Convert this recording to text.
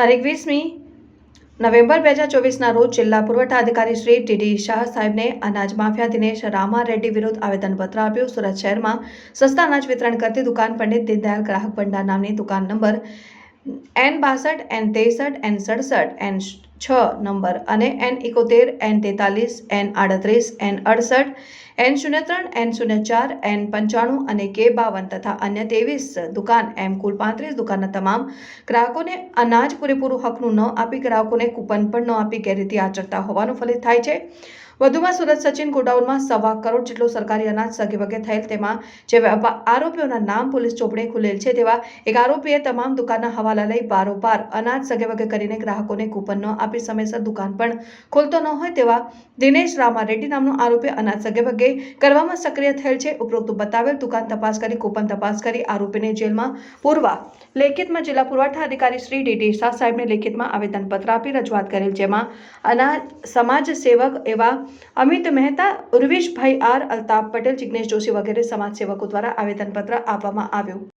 તારીખ વીસમી નવેમ્બર બે હજાર ચોવીસના રોજ જિલ્લા પુરવઠા અધિકારી શ્રી ટીડી શાહ સાહેબને અનાજ માફિયા દિનેશ રામા રેડ્ડી વિરુદ્ધ આવેદનપત્ર આપ્યું. સુરત શહેરમાં સસ્તા અનાજ વિતરણ કરતી દુકાન પંડિત દીનદયાલ ગ્રાહક ભંડાર નામની દુકાન નંબર એન બાસઠ, એન ત્રેસઠ, એન સડસઠ, એન છ નંબર અને એન એકોતેર, એન તેતાલીસ, એન આડત્રીસ, એન અડસઠ એન શૂન્ય ત્રણ, એન શૂન્ય ચાર, એન પંચાણું અને કે બાવન તથા અન્ય ત્રેવીસ દુકાન એમ કુલ પાંત્રીસ દુકાનના તમામ ગ્રાહકોને અનાજ પૂરેપૂરું હકનું ન આપી ગ્રાહકોને કૂપન પણ ન આપી ગેરરીતિ આચરતા હોવાનું ફલિત થાય છે. વધુમાં સુરત સચિન ગોડાઉનમાં સવા કરોડ જેટલું સરકારી અનાજ સગેવગે થયેલ તેમાં જે આરોપીઓના નામ પોલીસ ચોપડે ખુલેલ છે તેવા એક આરોપીએ તમામ દુકાનના હવાલા લઈ બારોબાર અનાજ સગેવગે કરીને ગ્રાહકોને કૂપન ન આપી સમયસર દુકાન પણ ખોલતો ન હોય તેવા દિનેશ રામા રેડ્ડી નામનો આરોપી અનાજ સગેવગે કરવામાં સક્રિય થયેલ છે. ઉપરોક્ત બતાવેલ દુકાન તપાસ કરી, કૂપન તપાસ કરી, આરોપીને જેલમાં પૂરવા લેખિતમાં જિલ્લા પુરવઠા અધિકારી શ્રી ડીડી શાહ સાહેબને લેખિતમાં આવેદનપત્ર આપી રજૂઆત કરેલ, જેમાં અનાજ સમાજ સેવક એવા અમિત મહેતા, ઉર્વિશભાઈ આર, અલ્તાફ પટેલ, જિગ્નેશ જોશી વગેરે સમાજ સેવકો દ્વારા આવેદનપત્ર આપવામાં આવ્યું.